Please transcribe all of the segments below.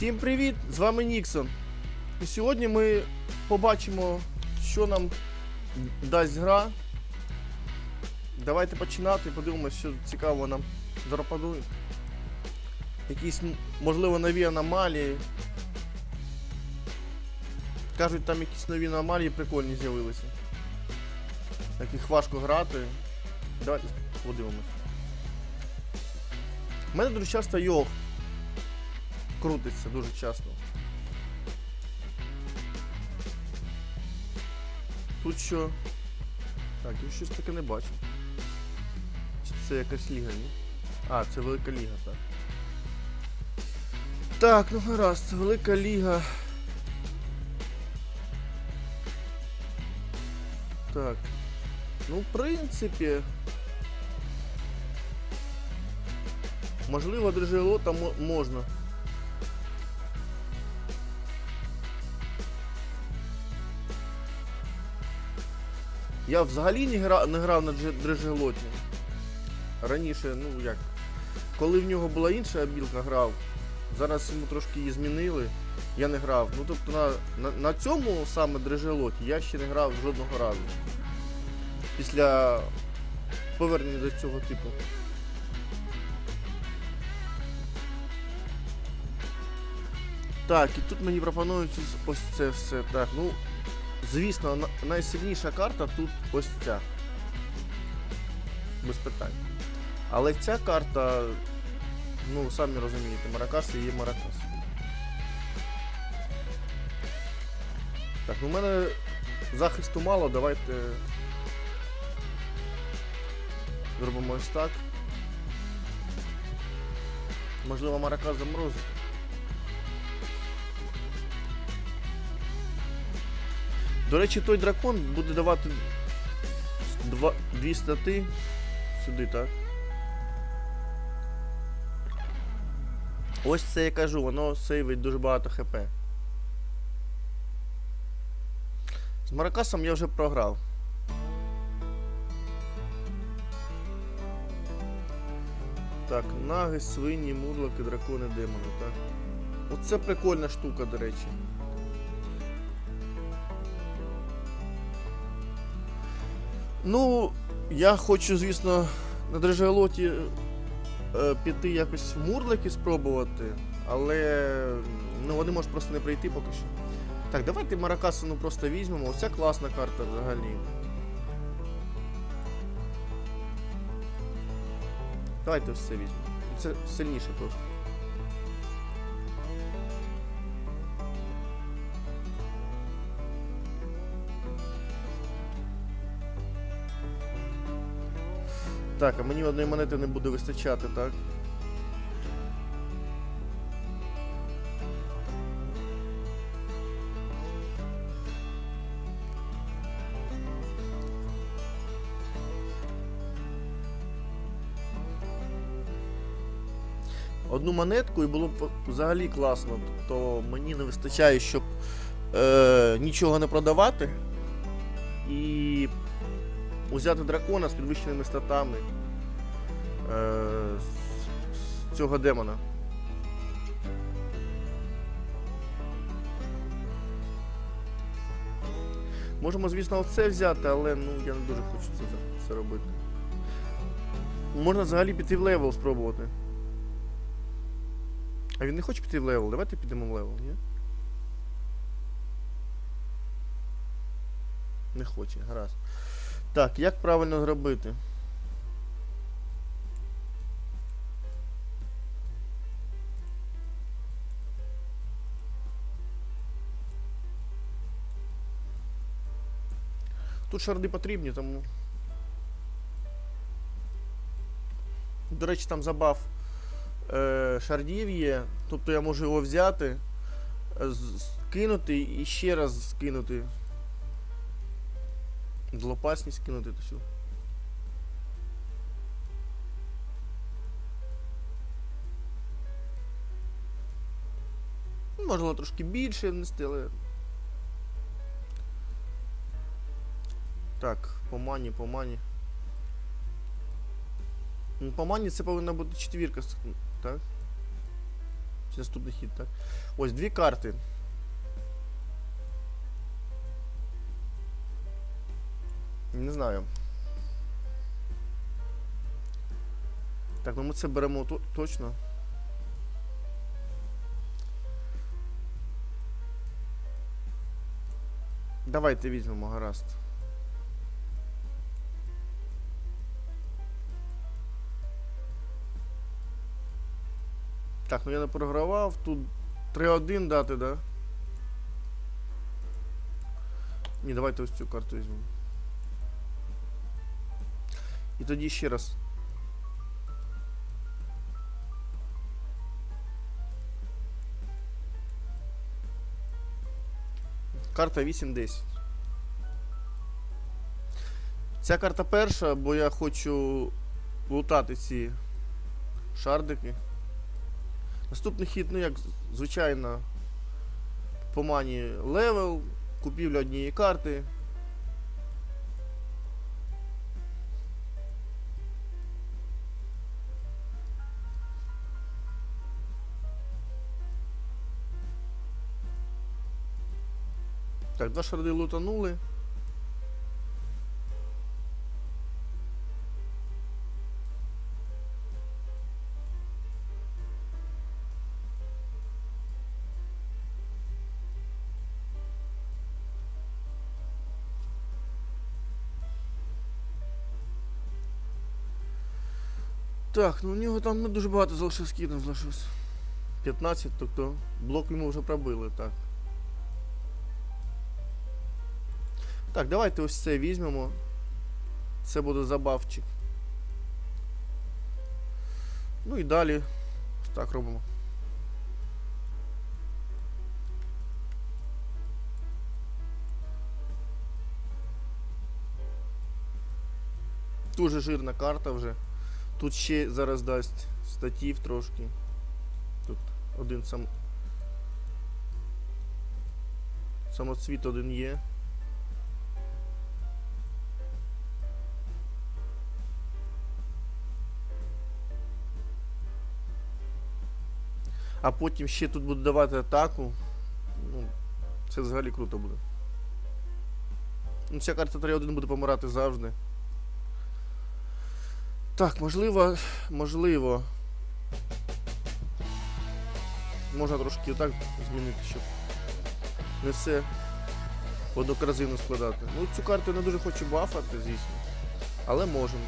Всім привіт! З вами Ніксон. І сьогодні ми побачимо, що нам дасть гра. Давайте починати, подивимося, що цікаво нам запропонує. Якісь, можливо, нові аномалії. Кажуть, там якісь нові аномалії прикольні з'явилися. Яких важко грати. Давайте подивимось. У мене дуже часто йог крутиться дуже часто. Тут що? Так, я щось таке не бачу. Чи це якась ліга, ні? А, це велика ліга, так. Так, ну гаразд, це велика ліга. Так. Ну, в принципі. Можливо, дрежелота мо- можна. Я взагалі не, гра... не грав на дже- Раніше, ну як. Коли в нього була інша білка грав, зараз йому трошки її змінили, я не грав. Ну тобто на, на, на цьому саме дрежелоті я ще не грав жодного разу. Після повернення до цього типу. Так, і тут мені пропонують ось це все. Так, ну, звісно, найсильніша карта тут ось ця. Без питань. Але ця карта, ну, самі розумієте, Маракас і є Маракас. Так, ну в мене захисту мало, давайте зробимо ось так. Можливо, Маракас заморозить. До речі, той дракон буде давати два, дві стати сюди, так? Ось це я кажу, воно сейвить дуже багато хп. З Маракасом я вже програв. Так, наги, свині, мурлоки, дракони, демони, так. Оце прикольна штука, до речі. Ну, я хочу, звісно, на дрежелоті е, піти якось в мурлики спробувати, але ну, вони можуть просто не прийти поки що. Так, давайте Маракасу ну, просто візьмемо. Оця класна карта взагалі. Давайте все візьмемо. Це сильніше просто. Так, а мені одної монети не буде вистачати, так? Одну монетку і було б взагалі класно. Тобто мені не вистачає, щоб е, нічого не продавати. І узяти дракона з підвищеними статами е, з, цього демона. Можемо, звісно, оце взяти, але ну, я не дуже хочу це, це робити. Можна взагалі піти в левел спробувати. А він не хоче піти в левел, давайте підемо в левел, ні? Не хоче, гаразд. Так, як правильно зробити? Тут шарди потрібні, тому. До речі, там забав е, шардів є, тобто я можу його взяти, скинути і ще раз скинути. Злопасність кинути то всю. Ну, Можливо, трошки більше внести, але. Так, по мані, по мані. Ну, по мані це повинна бути четвірка, так? Чи наступний хід, так. Ось дві карти. Не знаю. Так, ну ми це беремо то- точно. Давайте візьмемо, гаразд. Так, ну я не програвав, тут 3-1 дати, да? Ні, давайте ось цю карту візьмемо. І тоді ще раз. Карта 8-10. Ця карта перша, бо я хочу лутати ці шардики. Наступний хід, ну як звичайно, по мані левел, купівля однієї карти. Два шарди лутанули. Так, ну у нього там не дуже багато залишилось скидів залишилось. 15, тобто блок йому вже пробили, так. Так, давайте ось це візьмемо. Це буде забавчик. Ну і далі так робимо. Дуже жирна карта вже. Тут ще зараз дасть статів трошки. Тут один сам. Самоцвіт один є. А потім ще тут буде давати атаку. Ну, це взагалі круто буде. Ну, ця карта 3-1 буде помирати завжди. Так, можливо, можливо. Можна трошки отак змінити, щоб не все в одну корзину складати. Ну, цю карту я не дуже хочу бафати, звісно. Але можемо.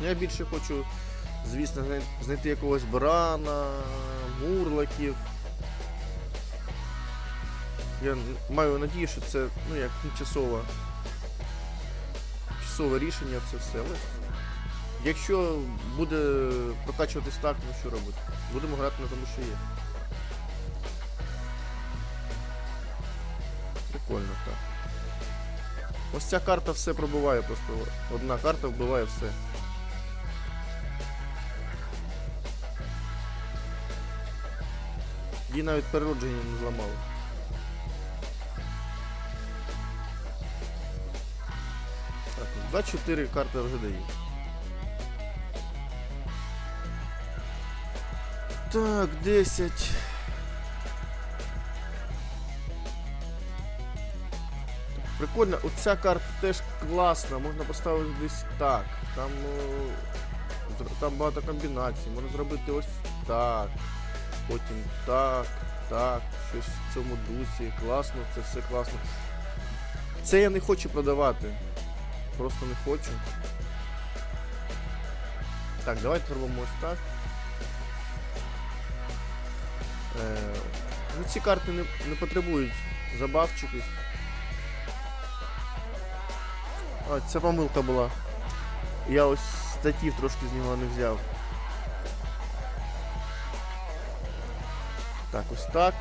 Я більше хочу, звісно, знайти якогось барана, мурлаків. Я маю надію, що це ну, як тимчасова часове рішення, це все. Але якщо буде прокачуватись так, ну що робити? Будемо грати на тому, що є. Прикольно так. Ось ця карта все пробиває просто. Одна карта вбиває все. Її навіть переродження не зламало. Так, 2-4 карти вже дає. Так, 10. Прикольно, оця карта теж класна, можна поставити десь так. Там, ну, там багато комбінацій, можна зробити ось так. Потім так, так, щось в цьому дусі. Класно, це все класно. Це я не хочу продавати. Просто не хочу. Так, давайте зробимо ось так. Е, ну, ці карти не, не потребують забавчиків. А, це помилка була. Я ось статів трошки з нього не взяв. Так, ось так.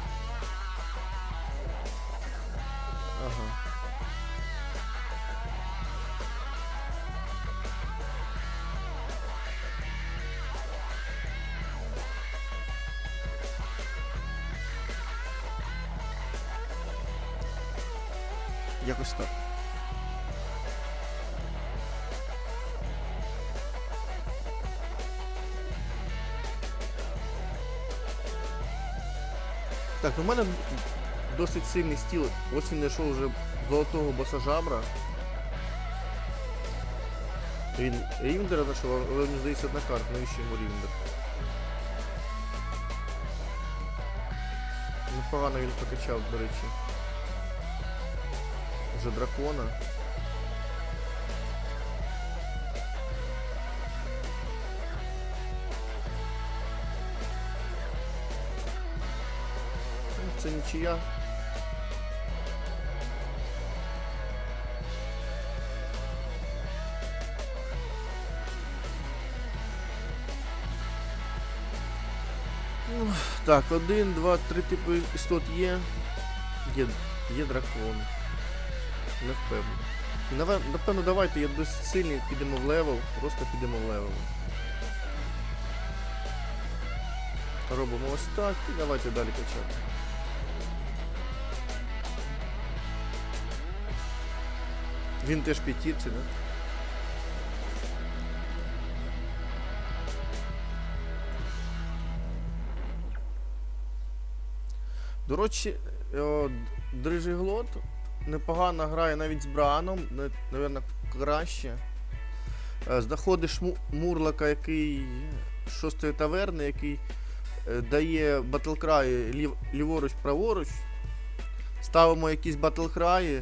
Так, ну в мене досить сильний стіл. Ось він знайшов вже золотого босажабра. Він рівендера знайшов, але мені здається одна карта, навіщо йому рівендер? Непогано він покачав, до речі. Вже дракона. Нічия. Так, один, два, три типи істот є. Є, є дракон. Не впевнений. Напевно, давайте, я досить сильний, підемо в левел, просто підемо в левел. Робимо ось так і давайте далі качати. Він теж п'ятірці, да? До речі, е, Дрижиглот непогано грає навіть з Браном, напевно, краще. Е, Знаходиш му- Мурлака, який шостої таверни, який е, дає батлкраї лів, ліворуч, праворуч. Ставимо якісь батлкраї,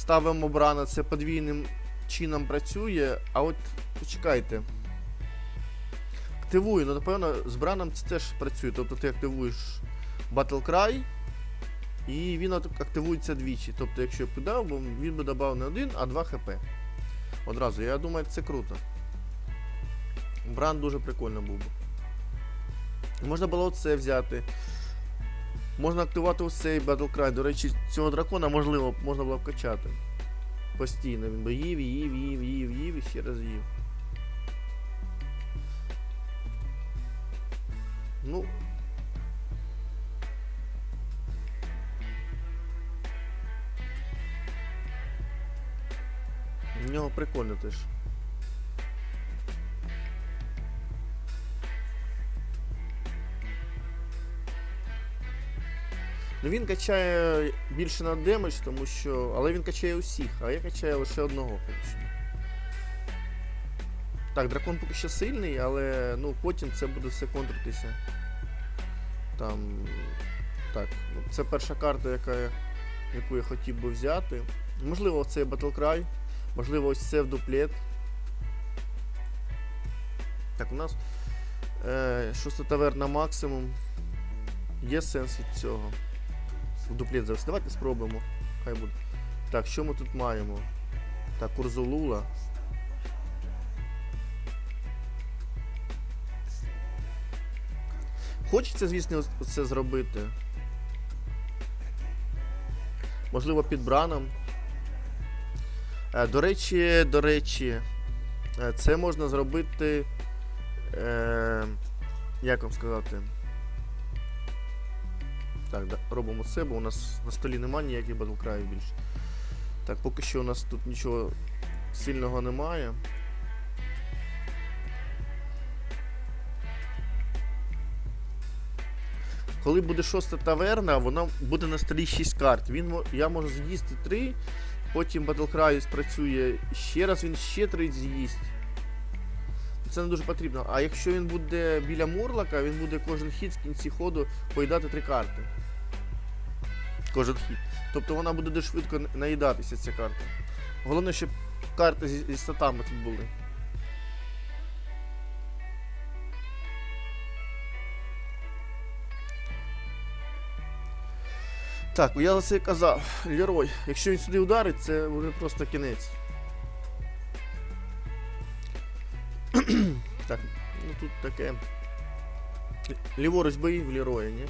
ставимо Брана, це подвійним чином працює. А от почекайте. Активує, ну напевно, з Браном це теж працює. Тобто ти активуєш Battlecry, і він активується двічі. Тобто, якщо б дав, він би додав не 1, а 2 хп. Одразу. Я думаю, це круто. Бран дуже прикольно був би. Можна було оце взяти. Можна активувати ось цей Battlecry. До речі, цього дракона можливо можна було б качати. Постійно. Він би їв, їв, їв, їв, їв і ще раз їв. Ну, В нього прикольно теж. Ну він качає більше на демедж, тому що. Але він качає усіх, а я качаю лише одного що. Так, дракон поки що сильний, але ну потім це буде все контритися. Там. Так, ну, це перша карта, яка, яку я хотів би взяти. Можливо, це Battlecry. Можливо, ось це в дуплет. Так, у нас е, шоста таверна максимум. Є сенс від цього. В дуплет зараз. Давайте спробуємо. Хай буде. Так, що ми тут маємо? Так, Урзулула. Хочеться, звісно, це зробити. Можливо, під браном. Е, До речі, до речі, е, це можна зробити. Е, як вам сказати? Так, да, робимо це, бо у нас на столі немає ніяких батлкраїв більше. Так, поки що у нас тут нічого сильного немає. Коли буде шоста таверна, вона буде на столі 6 карт. Він, я можу з'їсти 3, потім Battlecry спрацює ще раз, він ще 3 з'їсть. Це не дуже потрібно. А якщо він буде біля Мурлака, він буде кожен хід в кінці ходу поїдати 3 карти. Кожен хід. Тобто вона буде дуже швидко наїдатися, ця карта. Головне, щоб карти зі, зі статами тут були. Так, я за це казав. Лерой, якщо він сюди ударить, це буде просто кінець. так, ну тут таке. Ліворуч бої в Лероя, ні?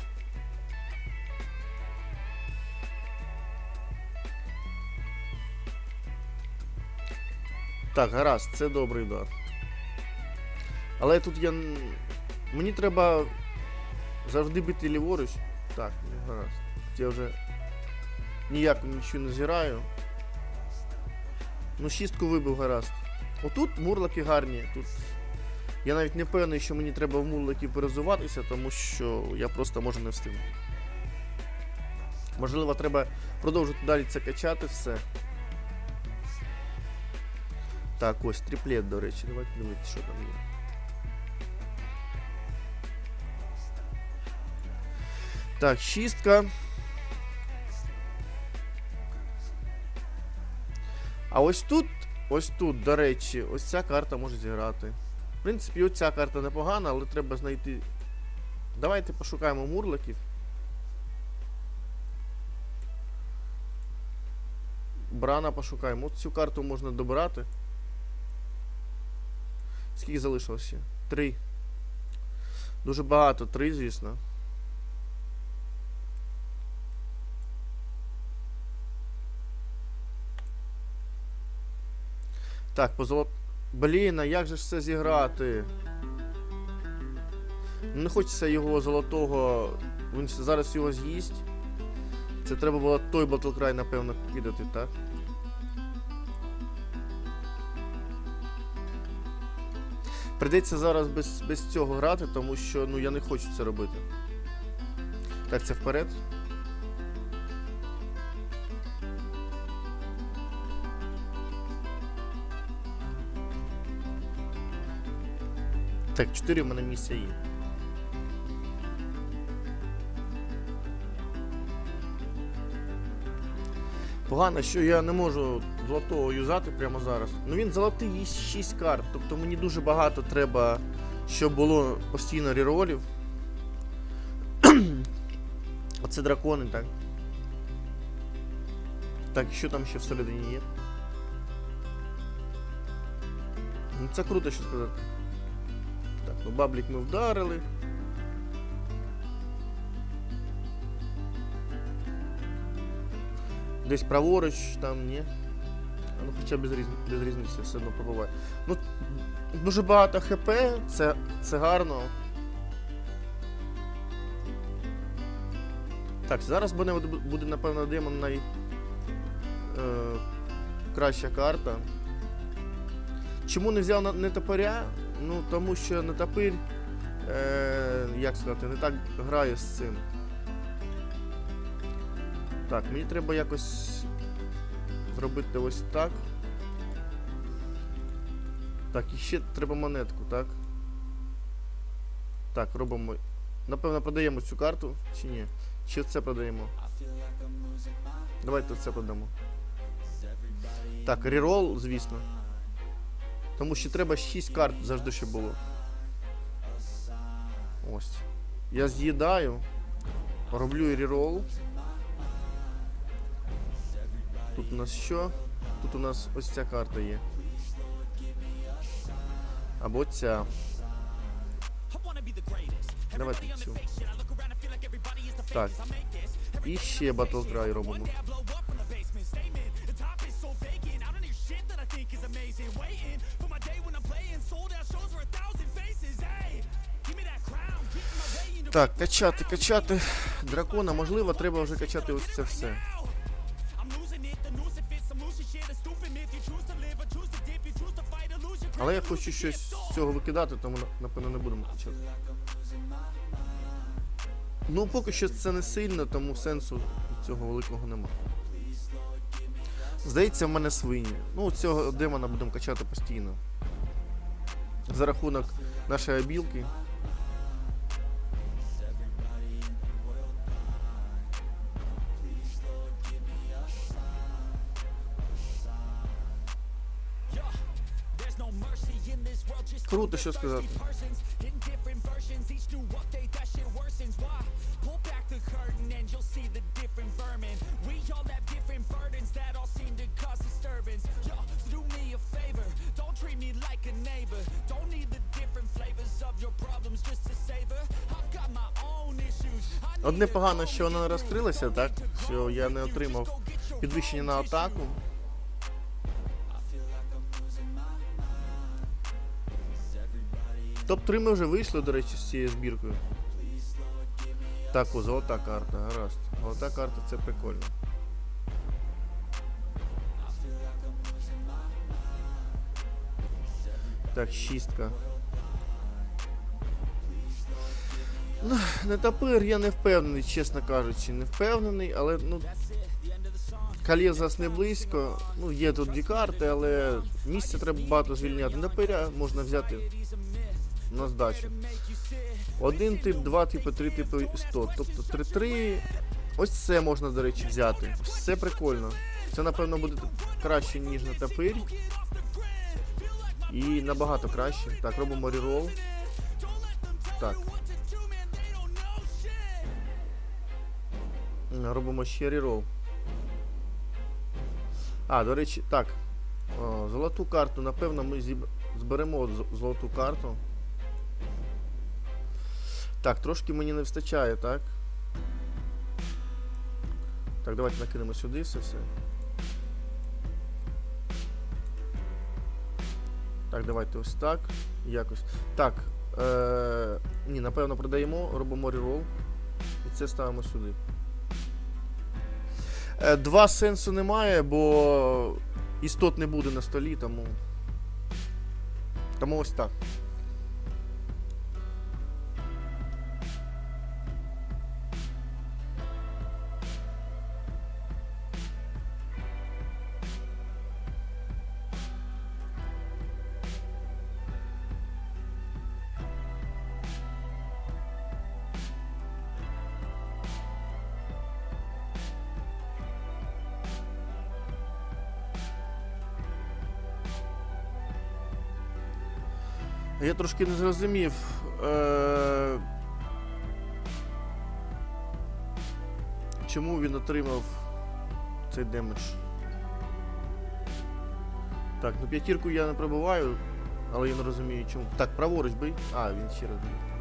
Так, гаразд, це добрий удар. Але тут я. Мені треба завжди бити ліворуч. Так, гаразд. Я вже ніяк нічого не згираю. Ну, шістку вибив гаразд. Отут мурлаки гарні. Тут я навіть не певний, що мені треба в мурлаки перезуватися, тому що я просто можу не встигнути. Можливо, треба продовжити далі це качати все. Так, ось триплет, до речі. Давайте дивитися, що там є. Так, шістка. А ось тут, ось тут, до речі, ось ця карта може зіграти. В принципі, оця карта непогана, але треба знайти. Давайте пошукаємо мурликів. Брана пошукаємо. От цю карту можна добирати. Скільки залишилося? Три. Дуже багато, три, звісно. Так, по золот... Блін, а як же ж це зіграти? Не хочеться його золотого. Він зараз його з'їсть. Це треба було той Battlecry, напевно, кидати, так? Придеться зараз без, без цього грати, тому що ну, я не хочу це робити. Так, це вперед. Так, 4 в мене місця є. Погано, що я не можу золотого юзати прямо зараз. Ну він золотий є 6 карт, тобто мені дуже багато треба, щоб було постійно реролів. Оце дракони, так. Так, що там ще всередині є? Ну це круто, що сказати. Так, ну баблік ми вдарили. Десь праворуч, там ні. Ну хоча без, різ... без різниці все одно пробуває. Ну, дуже багато ХП, це, це гарно. Так, зараз буде, буде напевно, демон най... Е, краща карта. Чому не взяв нетопиря? Ну, тому що нетопир, е, як сказати, не так грає з цим. Так, мені треба якось зробити ось так. Так, і ще треба монетку, так? Так, робимо. Напевно, продаємо цю карту, чи ні? Чи це продаємо? Давайте це продамо. Так, рерол, звісно. Тому що треба 6 карт завжди ще було. Ось. Я з'їдаю. Роблю рерол. Тут у нас що? Тут у нас ось ця карта є. Або ця. Давайте цю. Так. І ще Battlecry робимо. Так, качати, качати дракона, можливо, треба вже качати ось це все. Але я хочу щось з цього викидати, тому напевно не будемо качати. Ну, поки що це не сильно, тому сенсу цього великого нема. Здається, в мене свині. Ну, цього демона будемо качати постійно. За рахунок нашої білки. Круто, що сказати. Одне погано, що вона не розкрилася, так? Що я не отримав підвищення на атаку. Топ-3 ми вже вийшли, до речі, з цією збіркою. Так, золота карта, гаразд. Золота карта це прикольно. Так, шістка. Нетопир я не впевнений, чесно кажучи, не впевнений, але ну. Калєзас не близько. Ну, є тут дві карти, але місця треба багато звільняти. Нетопиря можна взяти на здачу. Один тип, два типи, три типи 100. Тобто 3-3. Ось це можна, до речі, взяти. Ось Це прикольно. Це, напевно, буде краще, ніж нетопир. І набагато краще. Так, робимо рерол. Так. Робимо ще рерол. А, до речі, так. О, золоту карту, напевно, ми зберемо золоту карту. Так, трошки мені не вистачає, так? Так, давайте накинемо сюди все все. Так, давайте ось так. Якось. Так. Е- ні, напевно, продаємо, робимо рерол. І це ставимо сюди. Е, Два сенсу немає, бо істот не буде на столі, тому. Тому ось так. Трошки не зрозумів. Е... Чому він отримав цей демедж? Так, ну п'ятірку я не пробиваю, але я не розумію чому. Так, праворуч бий. А, він ще раз бив.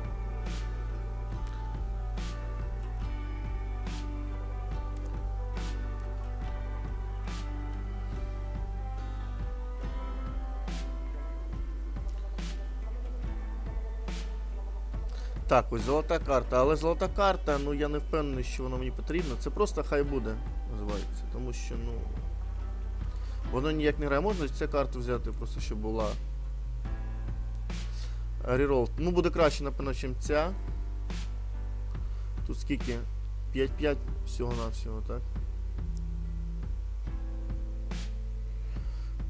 Так, ось золота карта. Але золота карта, ну я не впевнений, що вона мені потрібна. Це просто хай буде, називається. Тому що, ну. Воно ніяк не грає. Можна цю карту взяти, просто щоб була. Рерол. Ну, буде краще, напевно, ніж ця. Тут скільки? 5-5 всього-навсього, так?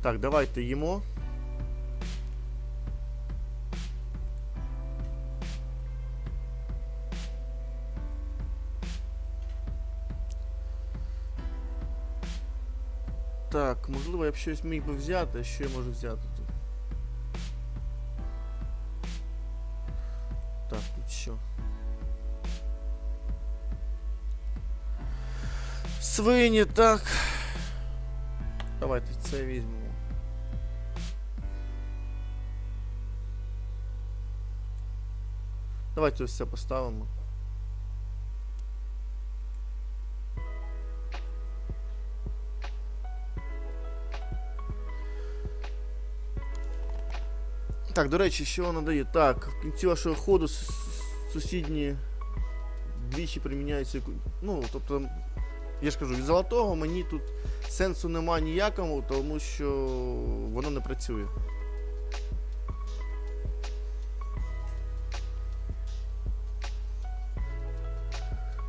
Так, давайте їмо. Так, можливо, я б щось міг би взяти. Що я можу взяти тут? Так, тут що? Свині, так. Давайте це візьмемо. Давайте ось це поставимо. Так, до речі, що воно дає? Так, в кінці вашого ходу сусідні двічі приміняються. Ну, тобто, я ж кажу, від золотого мені тут сенсу нема ніякому, тому що воно не працює.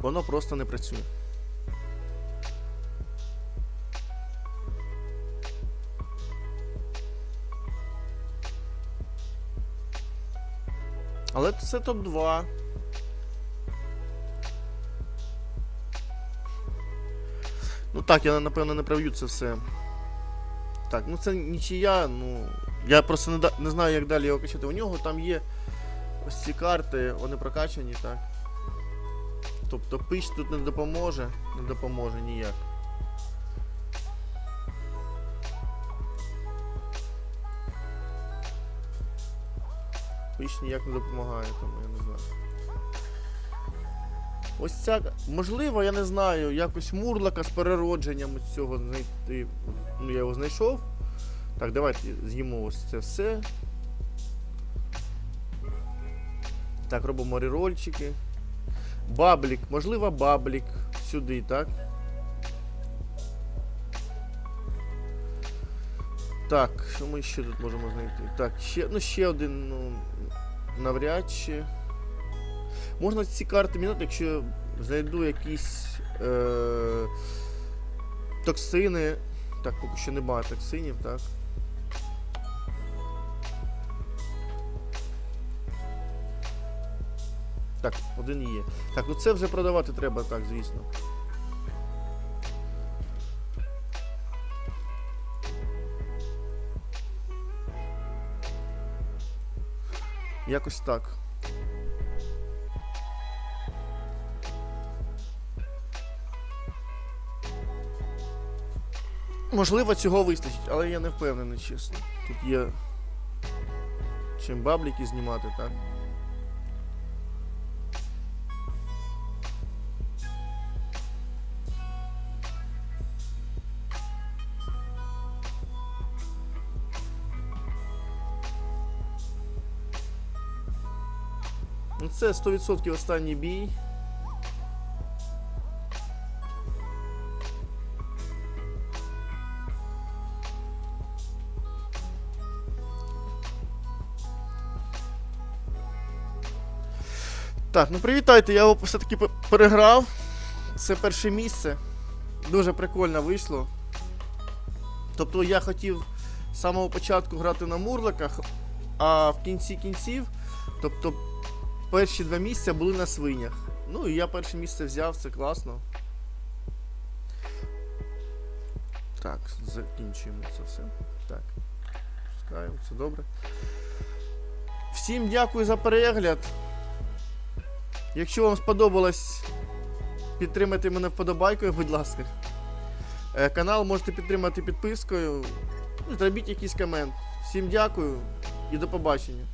Воно просто не працює. Це топ-2. Ну так, я напевно не проб'ю це все. Так, ну це нічия, ну. Я просто не, не знаю, як далі його качати. У нього там є ось ці карти, вони прокачані, так. Тобто пич тут не допоможе, не допоможе ніяк. Ніяк не допомагає, тому я не знаю. Ось ця. Можливо, я не знаю, якось мурлака з переродженням цього знайти. Ну, я його знайшов. Так, давайте з'їмо ось це все. Так, робимо рерольчики. Баблік, можливо, баблік сюди, так? Так, що ми ще тут можемо знайти? Так, ще, ну ще один, ну, навряд чи. Можна ці карти міняти, якщо знайду якісь е- токсини. Так, поки що немає токсинів, так. Так, один є. Так, ну це вже продавати треба, так, звісно. Якось так. Можливо, цього вистачить, але я не впевнений, чесно. Тут є чим бабліки знімати, так? Це 100% останній бій. Так, ну привітайте, я його все-таки переграв. Це перше місце. Дуже прикольно вийшло. Тобто я хотів з самого початку грати на мурликах, а в кінці кінців, тобто перші два місця були на свинях. Ну і я перше місце взяв, це класно. Так, закінчуємо це все. Так. Пускаємо, все добре. Всім дякую за перегляд. Якщо вам сподобалось, підтримайте мене вподобайкою, будь ласка. Е, Канал можете підтримати підпискою. Ну, Зробіть якийсь комент. Всім дякую і до побачення.